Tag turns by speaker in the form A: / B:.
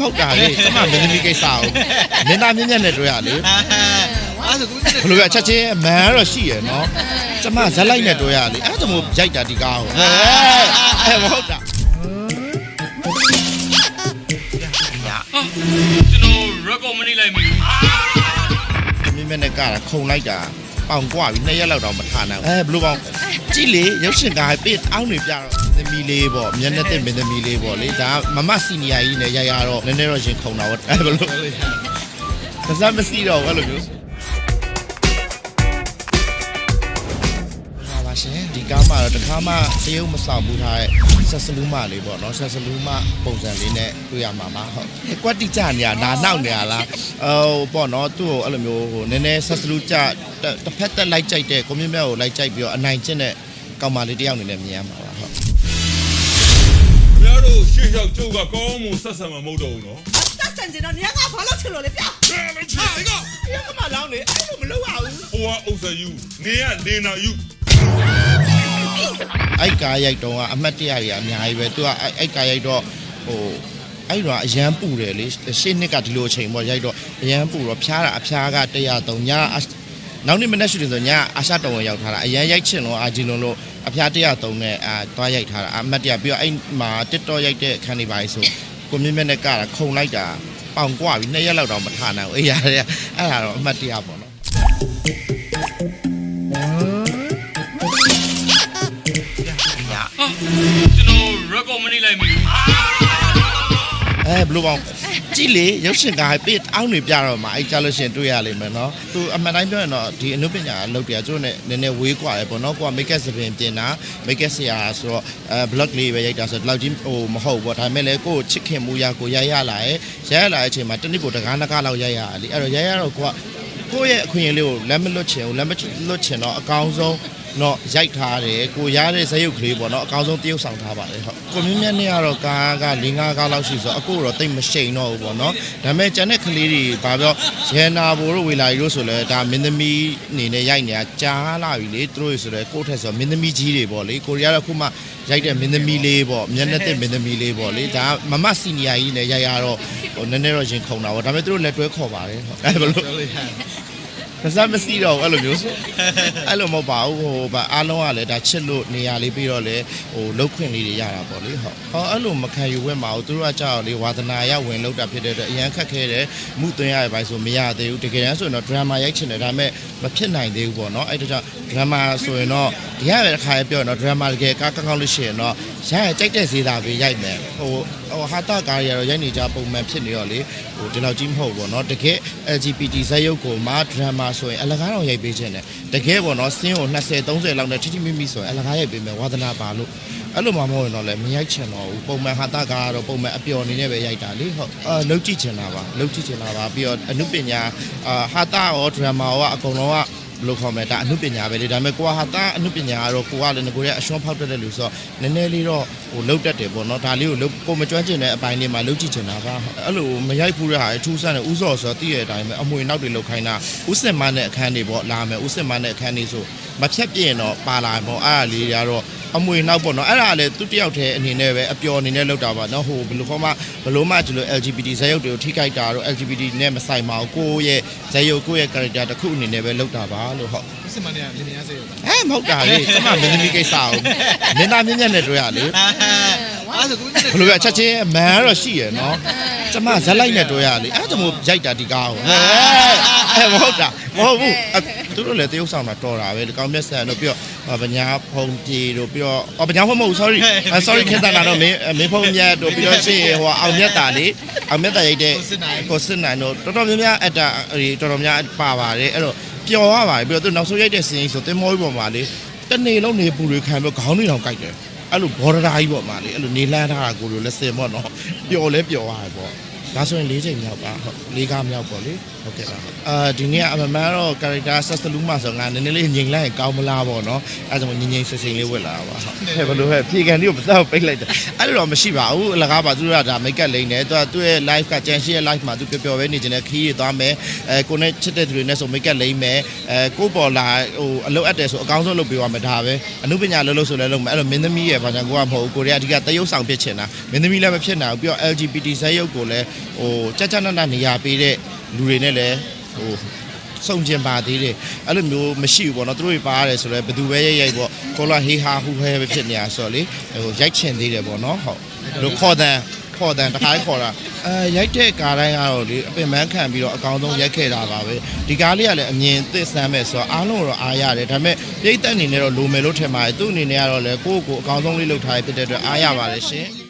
A: မဟုတ်တာလေကျမမင်းသမီးကိစ္စကိုမင်းသားမြင့်မြတ်နဲ့တွေ့ရလေ
B: အဲ့ဒါဆိုကို
A: ဘယ်လိုလဲချက်ချင်းမန်ကတော့ရှိရယ်နော်ကျမဇက်လိုက်နဲ့တွေ့ရလေအဲ့ဒါမို့ရိုက်တာဒီကားကိုအဲအဲမဟုတ်တာ
C: ကျွန်တော် record မနေလိုက်မိဘူး
A: မြင့်မြတ်နဲ့ကတာခုံလိုက်တာပေါင်ကွာပြီနှစ်ရက်လောက်တော့မထနိုင်ဘူးအဲဘယ်လိုပေါင်ကြည့်လေရုပ်ရှင်ကားပေးအောင်းနေပြတော့ သမီးလေးပေါ့မျက်နှာတက်မင်းသမီးလေးပေါ့လေဒါမမစီနီယာကြီးနဲ့ရရတော့နည်းနည်းတော့ရှင်ခုံတာပေါ့အဲဘယ်လိုကစားမစီတော့ဘူးအဲ့လိုမျိုးပါပါရှင်ဒီကားမှာတော့တခါမှတရုပ်မဆောင်ဘူးထားတဲ့ဆက်စလူးမလေးပေါ့နော်ဆက်စလူးမပုံစံလေးနဲ့တွေ့ရမှာပါဟုတ်ကွက်တိကြနေရနာနောက်နေရလားဟိုပေါ့နော်သူ့ကိုအဲ့လိုမျိုးဟိုနည်းနည်းဆက်စလူးကြတစ်ဖက်သက်လိုက်ကြိုက်တဲ့ကွန်မြူနတီကိုလိုက်ကြိုက်ပြီးတော့အနိုင်ကျင့်တဲ့ကောင်မလေးတစ်ယောက်အနေနဲ့မြင်ရမှာပါဟုတ်
C: ခင်ဗျားတို့ရှေ့လျှောက်ကျုပ်ကကောင်းမှုဆက်ဆံမှာမဟုတ်တော့ဘူးနော်
D: တက်ဆန်ကျင်တော့နေကဘာလို့ချင်လို့လဲပြ
C: ဘယ်လိုချင်လဲက
A: ဘယ်ကမှလောင်းလေအဲ့လိုမလုပ်ရဘူး
C: ဟိုကဥစ္စာယူနေရနေနာယူ
A: အဲ့ကားရိုက်တော့ကအမှတ်တရတွေအများကြီးပဲသူကအဲ့အဲ့ကားရိုက်တော့ဟိုအဲ့တော့အရန်ပူတယ်လေရှေ့နှစ်ကဒီလိုအချိန်ပေါ့ရိုက်တော့အရန်ပူတော့ဖျားတာအဖျားက103ညအနောက်နေ့မနေ့ရှူတယ်ဆိုညအာရှတော်ဝင်ရောက်ထားတာအရန်ရိုက်ချင်လို့အာဂျီလွန်လို့ အဖျား103နဲ့အာသွားရိုက်ထားတာအမှတ်တရပြီးတော့အဲ့မှာ TikTok ရိုက်တဲ့အခန်းတွေပါလေဆိုကိုမြင့်မြတ်နဲ့ကတာခုံလိုက်တာပေါင်ကွာပြီနှစ်ရက်လောက်တော့မထနိုင်ဘူးအေးရတယ်အဲ့ဒါတော့အမှတ်တရပေါ့နော်
C: ကျွန်တော် record မနေလိုက်မိဘူး
A: အဲဘယ်လိုပေါင် ကြည့်လေရုပ်ရှင်ကားပေးအောင်းနေပြတော့မှအဲ့ကြလို့ရှရင်တွေ့ရလိမ့်မယ်နော်သူအမှန်တိုင်းပြောရင်တော့ဒီအနုပညာအလုပ်တွေကကျိုးနဲ့နည်းနည်းဝေးกว่าတယ်ပေါ့နော်ကိုက make up စပင်ပြင်တာ make up ဆရာဆိုတော့အဲ blog လေးပဲရိုက်တာဆိုတော့ဒီလောက်ကြီးဟိုမဟုတ်ဘူးပေါ့ဒါပေမဲ့လည်းကိုယ်ချစ်ခင်မှုရကိုရိုက်ရလာရဲ့ရိုက်ရလာတဲ့အချိန်မှာတစ်နည်းကိုတကားနကားလောက်ရိုက်ရတာလေအဲ့တော့ရိုက်ရတော့ကိုကကိုယ့်ရဲ့အခွင့်အရေးလေးကိုလက်မလွတ်ချင်ဘူးလက်မလွတ်ချင်တော့အကောင်းဆုံး တော့ရိုက်ထားတယ်ကိုရတဲ့ဇက်ရုပ်ကလေးပေါ့နော်အကောင်းဆုံးတရုပ်ဆောင်ထားပါတယ်ဟုတ်ကိုမြင့်မြတ်နဲ့ကတော့ကားက၄၅ကားလောက်ရှိဆိုတော့အခုတော့တိတ်မရှိန်တော့ဘူးပေါ့နော်ဒါပေမဲ့ကျန်တဲ့ကလေးတွေဘာပြောရဲနာဘိုတို့ဝေလာရီတို့ဆိုလဲဒါမင်းသမီးအနေနဲ့ရိုက်နေတာကြားလာပြီလေသူတို့ဆိုလဲကိုယ့်ထက်ဆိုမင်းသမီးကြီးတွေပေါ့လေကိုရီးယားတော့ခုမှရိုက်တဲ့မင်းသမီးလေးပေါ့မျက်နှာတက်မင်းသမီးလေးပေါ့လေဒါမမစီနီယာကြီးနဲ့ရိုက်ရတော့ဟိုနည်းနည်းတော့ရင်ခုန်တာပေါ့ဒါပေမဲ့သူတို့လက်တွဲခေါ်ပါတယ်ဟုတ်အဲဘယ်လို ကစားမစီတော့ဘူးအဲ့လိုမျိုးဆိုအဲ့လိုမဟုတ်ပါဘူးဟိုဗာအားလုံးကလည်းဒါချစ်လို့နေရာလေးပြီးတော့လေဟိုလုတ်ခွင့်လေးတွေရတာပေါ့လေဟုတ်ဟောအဲ့လိုမခံယူဝဲမှာဘူးသူတို့ကကြောက်လေဝါသနာရဝင်လောက်တာဖြစ်တဲ့အတွက်အရန်ခက်ခဲတယ်မှုသွင်းရတဲ့ဘိုင်းဆိုမရသေးဘူးတကယ်တမ်းဆိုရင်တော့ drama ရိုက်ချင်တယ်ဒါပေမဲ့မဖြစ်နိုင်သေးဘူးပေါ့နော်အဲ့ဒါကြောင့် drama ဆိုရင်တော့ဒီရပဲတစ်ခါရပြောရင်တော့ drama တကယ်ကားကောင်းကောင်းလို့ရှိရင်တော့ရရကြိုက်တဲ့ဈေးသာပဲရိုက်မယ်ဟိုဟိုဟာတာကားရတော့ရိုက်နေကြပုံမှန်ဖြစ်နေတော့လေဟိုဒီလောက်ကြီးမဟုတ်ဘူးပေါ့နော်တကယ် LGBT ဇာတ်ရုပ်ကိုမှ drama ဆိုရင်အလကားတော့ရိုက်ပေးခြင်းတယ်တကယ်ပေါ့နော်စင်းကို20 30လောက်နဲ့ထိထိမိမိဆိုရင်အလကားရိုက်ပေးမယ်ဝါသနာပါလို့အဲ့လိုမှမဟုတ်ရင်တော့လည်းမရိုက်ချင်တော့ဘူးပုံမှန်ဟာတာကားကတော့ပုံမှန်အပျော်အနေနဲ့ပဲရိုက်တာလေဟုတ်အာလုံးကြည့်ချင်တာပါလုံးကြည့်ချင်တာပါပြီးတော့အနုပညာအာဟာတာရော drama ရောအကုန်လုံးကဘယ် လိုခေါ်မလဲဒါအမှုပညာပဲလေဒါပေမဲ့ကိုကဟာတာအမှုပညာကတော့ကိုကလည်းငကိုရဲ့အရှွန်ဖောက်တတ်တဲ့လူဆိုတော့နည်းနည်းလေးတော့ဟိုလုတ်တတ်တယ်ပေါ့နော်ဒါလေးကိုလုတ်ကိုမကျွမ်းကျင်တဲ့အပိုင်းလေးမှာလုတ်ကြည့်ချင်တာပါအဲ့လိုမရိုက်ဘူးတဲ့ဟာအထူးဆန်းတဲ့ဥစော်ဆိုတော့တည့်ရဲ့အတိုင်းပဲအမွေနောက်တွေလုတ်ခိုင်းတာဥစင်မနဲ့အခန်းတွေပေါ့လာမယ်ဥစင်မနဲ့အခန်းတွေဆိုမဖြတ်ပြရင်တော့ပါလာပေါ့အဲ့ဒါလေးတွေကတော့ အမွေနောက်ပေါ့နော်အဲ့ဒါလည်းသူတယောက်တည်းအနေနဲ့ပဲအပျော်အနေနဲ့လုတ်တာပါနော်ဟိုဘယ်လိုခေါ်မှဘယ်လိုမှဒီလို LGBT ဇာတ်ရုပ်တွေကိုထိခိုက်တာတော့ LGBT နဲ့မဆိုင်ပါဘူးကိုယ့်ရဲ့ဇာတ်ရုပ်ကိုယ့်ရဲ့ character တစ်ခုအနေနဲ့ပဲလုတ်တာပါလို့ဟုတ်
B: စင်မနေရလင်းနေရစေရော
A: အဲမဟုတ်တာလေကျမမင်းသမီးကိစ္စကိုမင်းသားမြင့်မြတ်နဲ့တွေ့ရလေ
B: အဲ့ဒါဆိုကို
A: ဘယ်လိုလဲချက်ချင်းမန်ကတော့ရှိရယ်နော်ကျမဇက်လိုက်နဲ့တွေ့ရလေအဲဒါမို့ရိုက်တာဒီကားကိုအဲအဲမဟုတ်တာမဟုတ်ဘူးသူတို့လည်းတရုပ်ဆောင်တာတော်တာပဲဒီကောင်မျက်စံတို့ပြီးတော့ဗညာဖုံပြေတို့ပြီးတော့အော်ဗညာဖုံမဟုတ် sorry sorry ခေတ္တကတော့မင်းမင်းဖုံမြတ်တို့ပြီးတော့ရှေ့ဟိုအောင်မြတ်တာလေအောင်မြတ်တာရိုက်တဲ့ကိုစစ်နိုင်တို့တော်တော်များများအတာတော်တော်များပါပါတယ်အဲ့တော့ပျော်ရပါတယ်ပြီးတော့သူနောက်ဆုံးရိုက်တဲ့စီးရင်ဆိုတင်မောကြီးပေါ်မှာလေတနေ့လုံးနေပူတွေခံပြီးခေါင်းတွေတောင်ကြိုက်တယ် အဲ့လိုဘော်ဒရာကြီးပေါ့မှာလေအဲ့လိုနေလန်းထားတာကိုလိုလက်စင်ပေါ့နော်ပျော်လဲပျော်ရတယ်ပေါ့ ဒါဆိုရင်၄ချိန်မြောက်ပါဟုတ်၄ကားမြောက်ပေါ့လေဟုတ်ကဲ့ပါဟုတ်အာဒီနေ့ကအမမန်တော့ character ဆက်စလူးမှာဆိုငါနည်းနည်းလေးငြိမ်လိုက်ရင်ကောင်းမလားပေါ့နော်အဲ့ဒါကြောင့်ငြိမ်ငြိမ်ဆွဆွလေးဝက်လာတာပါဟုတ်ဟဲ့ဘယ်လိုဟဲ့ဖြေကန်လေးကိုမစောက်ပိတ်လိုက်တယ်အဲ့လိုတော့မရှိပါဘူးအလကားပါသူတို့ကဒါ make up လိမ့်တယ်သူကသူ့ရဲ့ live ကကြံရှိရဲ့ live မှာသူပျော်ပျော်ပဲနေခြင်းနဲ့ခီးရသွားမယ်အဲကိုနဲ့ချစ်တဲ့သူတွေနဲ့ဆို make up လိမ့်မယ်အဲကိုပေါ်လာဟိုအလုပ်အပ်တယ်ဆိုအကောင်းဆုံးလုပ်ပေးရမယ်ဒါပဲအမှုပညာလုပ်လို့ဆိုလဲလုပ်မယ်အဲ့လိုမင်းသမီးရဲ့ဘာကြောင့်ကိုကမဟုတ်ဘူးကိုရီးယားအဓိကတရုပ်ဆောင်ဖြစ်ချင်တာမင်းသမီးလည်းမဖြစ်နိုင်ဘူးပြီးတော့ LGBT ဇာတ်ရုပ်ကိုလည်းဟိုကြက်ကြက်နက်နက်နေရာပေးတဲ့လူတွေနဲ့လည်းဟိုစုံကျင်ပါသေးတယ်အဲ့လိုမျိုးမရှိဘူးပေါ့နော်သူတို့တွေပါရတယ်ဆိုတော့ဘယ်သူပဲရိုက်ရိုက်ပေါ့ခေါ်လာဟေးဟာဟူဟဲပဲဖြစ်နေတာဆိုတော့လေဟိုရိုက်ချင်သေးတယ်ပေါ့နော်ဟုတ်လို့ခေါ်တဲ့ခေါ်တဲ့တခါလေးခေါ်တာအဲရိုက်တဲ့ကားတိုင်းကတော့လေအပင်ပန်းခံပြီးတော့အကောင်ဆုံးရိုက်ခဲ့တာပါပဲဒီကားလေးကလည်းအမြင်သစ်ဆန်းမဲ့ဆိုတော့အားလုံးတော့အားရတယ်ဒါပေမဲ့ပြိတ္တအနေနဲ့တော့လိုမယ်လို့ထင်ပါတယ်သူ့အနေနဲ့ကတော့လေကိုယ့်ကိုယ်အကောင်ဆုံးလေးလုပ်ထားရဖြစ်တဲ့အတွက်အားရပါတယ်ရှင်